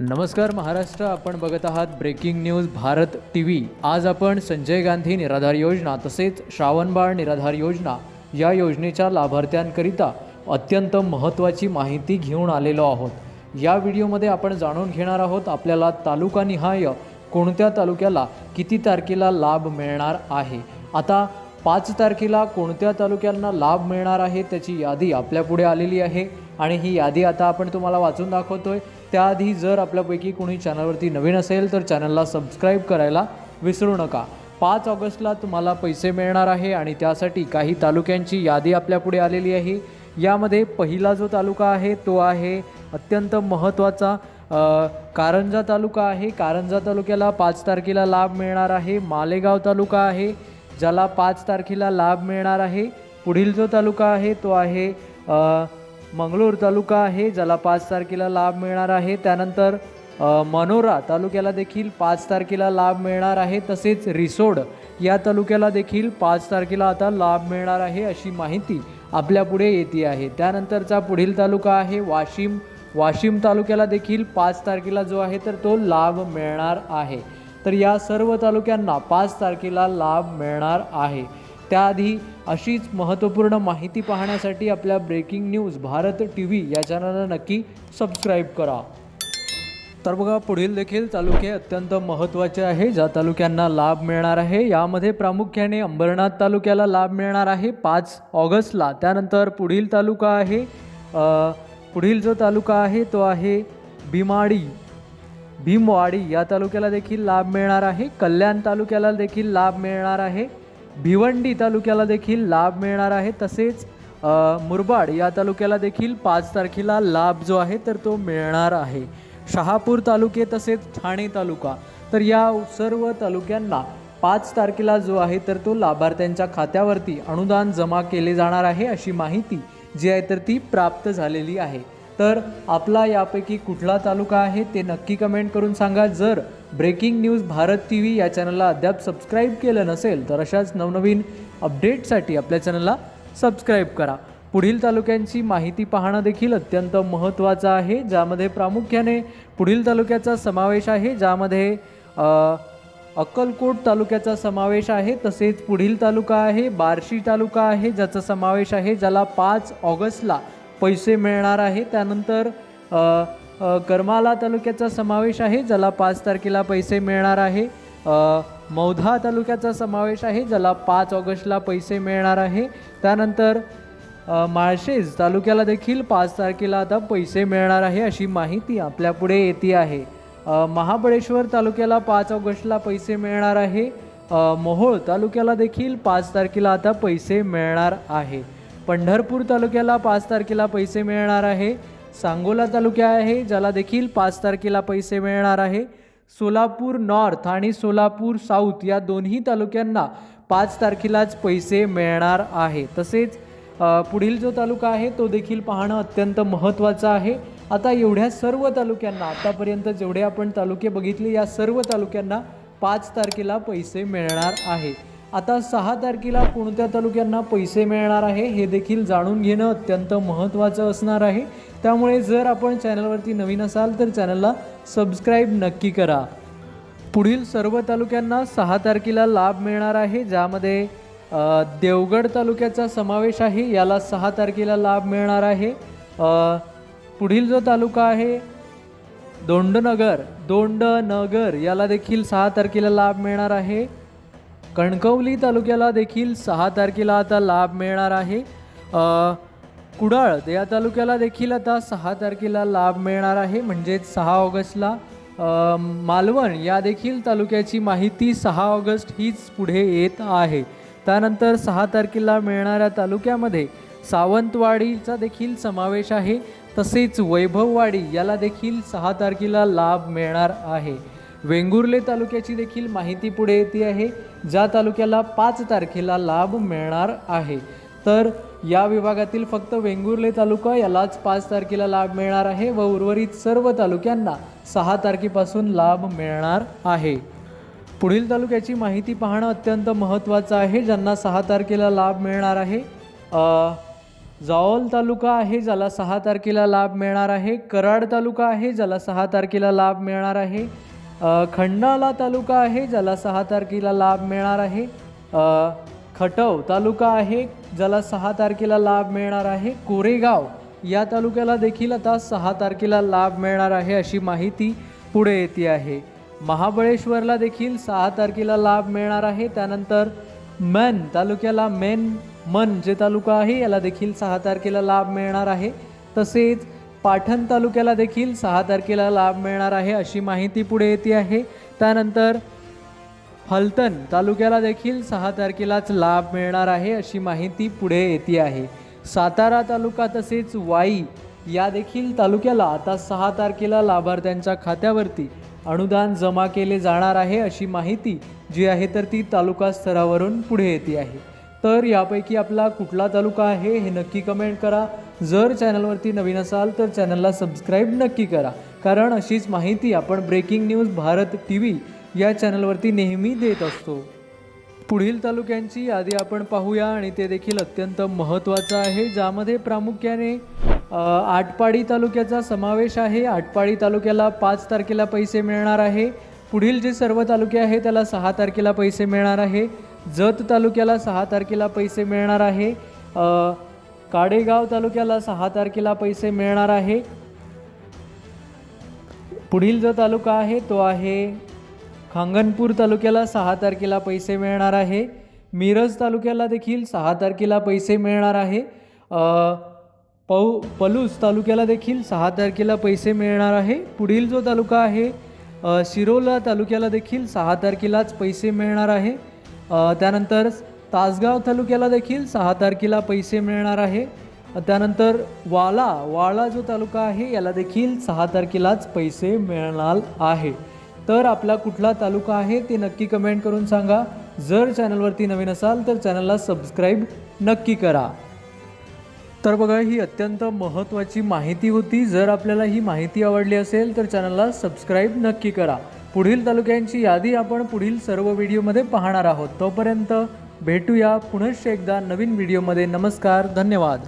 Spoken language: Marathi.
नमस्कार महाराष्ट्र आपण बघत आहात breaking news Bharat T V आज आपण संजय गांधी निराधार योजना तसेच श्रावणबाळ निराधार योजना या योजनेच्या लाभार्थ्यांकरिता अत्यंत महत्त्वाची माहिती घेऊन आलेलो आहोत. या व्हिडिओमध्ये आपण जाणून घेणार आहोत आपल्याला तालुकानिहाय कोणत्या तालुक्याला किती तारखेला लाभ मिळणार आहे. आता पाच तारखेला कोणत्या तालुक्यांना लाभ मिळणार आहे त्याची यादी आपल्यापुढे आलेली आहे. आणि ही यादी आता आपण तुम्हाला वाचून दाखवतो आहे त्याआधी जर आपल्यापैकी कोणी चॅनलवरती नवीन असेल तर चॅनलला सबस्क्राईब करायला विसरू नका. पाच ऑगस्टला तुम्हाला पैसे मिळणार आहे आणि त्यासाठी काही तालुक्यांची यादी आपल्यापुढे आलेली आहे. यामध्ये पहिला जो तालुका आहे तो आहे अत्यंत महत्त्वाचा कारंजा तालुका आहे. कारंजा तालुक्याला पाच तारखेला लाभ मिळणार आहे. मालेगाव तालुका आहे ज्याला पाच तारखेला लाभ मिळणार आहे. पुढील जो तालुका आहे तो आहे मंगळूर तालुका आहे ज्याला पाच तारखेला लाभ मिळणार आहे. त्यानंतर मनोरा तालुक्याला देखील पाच तारखेला लाभ मिळणार आहे. तसेच रिसोड या तालुक्याला देखील पाच तारखेला आता लाभ मिळणार आहे अशी माहिती आपल्यापुढे येते आहे. त्यानंतरचा पुढील तालुका आहे वाशिम. वाशिम तालुक्याला देखील पाच तारखेला जो आहे तर तो लाभ मिळणार आहे. तर या सर्व तालुक्यांना पाच तारखेला लाभ मिळणार आहे. त्याआधी अशीच महत्त्वपूर्ण माहिती पाहण्यासाठी आपल्या breaking news Bharat T V या चॅनलला नक्की सबस्क्राईब करा. तर बघा पुढील देखील तालुके अत्यंत महत्त्वाचे आहे. ज्या तालुक्यांना लाभ मिळणार आहे यामध्ये प्रामुख्याने अंबरनाथ तालुक्याला लाभ मिळणार आहे पाच ऑगस्टला. त्यानंतर पुढील तालुका आहे पुढील जो तालुका आहे तो आहे भीमाडी. भीमवाडी या तालुक्याला देखील लाभ मिळणार आहे. कल्याण तालुक्याला देखील लाभ मिळणार आहे. भिवंडी तालुक्याला देखील लाभ मिळणार आहे. तसेच मुरबाड या तालुक्याला देखील पाच तारखेला लाभ जो आहे तर तो मिळणार आहे. शहापूर तालुके तसेच ठाणे तालुका तर या सर्व तालुक्यांना पाच तारखेला जो आहे तर तो लाभार्थ्यांच्या खात्यावरती अनुदान जमा केले जाणार आहे अशी माहिती जी आहे तर ती प्राप्त झालेली आहे. तर आपला यापैकी कुठला तालुका आहे ते नक्की कमेंट करून सांगा. जर breaking news Bharat T V या चॅनलला अद्याप सबस्क्राईब केलं नसेल तर अशाच नवनवीन अपडेटसाठी आपल्या चॅनलला सबस्क्राईब करा. पुढील तालुक्यांची माहिती पाहणं देखील अत्यंत महत्त्वाचं आहे ज्यामध्ये प्रामुख्याने पुढील तालुक्याचा समावेश आहे ज्यामध्ये अक्कलकोट तालुक्याचा समावेश आहे तसेच पुढील तालुका आहे बार्शी तालुका आहे ज्याचा समावेश आहे ज्याला पाच ऑगस्टला पैसे मिळणार आहे. त्यानंतर करमाला तालुक्याचा समावेश आहे ज्याला पाच तारखेला पैसे मिळणार आहे. मौधा तालुक्याचा समावेश आहे ज्याला पाच ऑगस्टला पैसे मिळणार आहे. त्यानंतर माळशेज तालुक्याला देखील पाच तारखेला आता पैसे मिळणार आहे अशी माहिती आपल्यापुढे येते आहे. महाबळेश्वर तालुक्याला पाच ऑगस्टला पैसे मिळणार आहे. मोहोळ तालुक्याला देखील पाच तारखेला आता पैसे मिळणार आहे. पंढरपूर तालुक्याला पाच तारखेला पैसे मिळणार आहे. सांगोला तालुका आहे ज्याला देखील पाच तारखेला पैसे मिळणार आहे. सोलापूर नॉर्थ आणि सोलापूर साऊथ या दोन्ही तालुक्यांना पाच तारखेलाच पैसे मिळणार आहे. तसेच पुढील जो तालुका आहे तो देखील पाहणं अत्यंत महत्त्वाचं आहे. आता एवढ्या सर्व तालुक्यांना आतापर्यंत जेवढे आपण तालुके बघितले या सर्व तालुक्यांना पाच तारखेला पैसे मिळणार आहे. आता सहा तारखेला कोणत्या तालुक्यांना पैसे मिळणार आहे हे देखील जाणून घेणं अत्यंत महत्त्वाचं असणार आहे. त्यामुळे जर आपण चॅनलवरती नवीन असाल तर चॅनलला सबस्क्राईब नक्की करा. पुढील सर्व तालुक्यांना सहा तारखेला लाभ मिळणार आहे ज्यामध्ये देवगड तालुक्याचा समावेश आहे याला सहा तारखेला लाभ मिळणार आहे. पुढील जो तालुका आहे दोंडनगर दोंडनगर याला देखील सहा तारखेला लाभ मिळणार आहे. कणकवली तालुक्याला देखील सहा तारखेला आता लाभ मिळणार आहे. कुडाळ या तालुक्याला देखील आता सहा तारखेला लाभ मिळणार आहे. म्हणजेच सहा ऑगस्टला मालवण या देखील तालुक्याची माहिती सहा ऑगस्ट हीच पुढे येत आहे. त्यानंतर सहा तारखेला मिळणाऱ्या तालुक्यामध्ये सावंतवाडीचा देखील समावेश आहे. तसेच वैभववाडी याला देखील सहा तारखेला लाभ मिळणार आहे. वेंगुर्ले तालुक्याची देखील माहिती पुढे येते आहे. ज्या तालुक्याला पाच तारखेला लाभ मिळणार आहे. तर या विभागातील फक्त वेंगुर्ले तालुका यालाच पाच तारखेला लाभ मिळणार आहे व उर्वरित सर्व तालुक्यांना सहा तारखेपासून लाभ मिळणार आहे. पुढील तालुक्याची माहिती पाहणं अत्यंत महत्त्वाचं आहे. ज्यांना सहा तारखेला लाभ मिळणार आहे जाओल जावल तालुका आहे ज्याला सहा तारखेला लाभ मिळणार आहे. कराड तालुका आहे ज्याला सहा तारखेला लाभ मिळणार आहे. खंडाला तालुका आहे ज्याला सहा तारखेला लाभ मिळणार आहे. खटव तालुका आहे ज्याला सहा तारखेला लाभ मिळणार आहे. कोरेगाव या तालुक्याला देखील आता सहा तारखेला लाभ मिळणार आहे अशी माहिती पुढे येते आहे. महाबळेश्वरला देखील सहा तारखेला लाभ मिळणार आहे. त्यानंतर मन तालुक्याला मेन मन जे तालुका आहे याला देखील सहा तारखेला लाभ मिळणार आहे. तसेच पाटण तालुक्याला देखील सहा तारखेला लाभ मिळणार आहे अशी माहिती पुढे येते आहे. त्यानंतर फलटण तालुक्याला देखील सहा तारखेलाच लाभ मिळणार आहे अशी माहिती पुढे येते आहे. सातारा तालुका तसेच वाई या देखील तालुक्याला आता सहा तारखेला लाभार्थ्यांच्या खात्यावरती अनुदान जमा केले जाणार आहे अशी माहिती जी आहे तर ती तालुका स्तरावरून पुढे येते आहे. तर यापैकी आपला कुठला तालुका आहे हे नक्की कमेंट करा. जर चॅनलवरती नवीन असाल तर चॅनलला सबस्क्राईब नक्की करा. कारण अशीच माहिती आपण breaking news Bharat T V या चॅनलवरती नेहमी देत असतो. पुढील तालुक्यांची यादी आपण पाहूया आणि ते देखील अत्यंत महत्त्वाचं आहे. ज्यामध्ये प्रामुख्याने आटपाडी तालुक्याचा समावेश आहे. आटपाडी तालुक्याला पाच तारखेला पैसे मिळणार आहे. पुढील जे सर्व तालुके आहे त्याला सहा तारखेला पैसे मिळणार आहे. जत तालुक्याला सहा तारखेला पैसे मिळणार आहे. काडेगाव तालुक्याला सहा तारखेला पैसे मिळणार आहे. पुढील जो तालुका आहे तो आहे खांगणपूर तालुक्याला सहा तारखेला पैसे मिळणार आहे. मिरज तालुक्याला देखील सहा तारखेला पैसे मिळणार आहे. पऊ पौ पलूस तालुक्याला देखील सहा तारखेला पैसे मिळणार आहे. पुढील जो तालुका आहे शिरोला तालुक्याला देखील सहा तारखेलाच पैसे मिळणार आहे. त्यानंतर तासगाव तालुक्याला देखील सहा तारखेला पैसे मिळणार आहे. त्यानंतर वाला वाळा जो तालुका आहे याला देखील सहा तारखेलाच पैसे मिळणार आहे. तर आपला कुठला तालुका आहे ते नक्की कमेंट करून सांगा. जर चॅनलवरती नवीन असाल तर चॅनलला सबस्क्राईब नक्की करा. तर बघा ही अत्यंत महत्त्वाची माहिती होती. जर आपल्याला ही माहिती आवडली असेल तर चॅनलला सबस्क्राईब नक्की करा. पुढील तालुक्यांची यादी आपण पुढील सर्व व्हिडिओमध्ये पाहणार आहोत. तोपर्यंत भेटूया पुनश्च एकदा नवीन व्हिडिओमध्ये. नमस्कार धन्यवाद.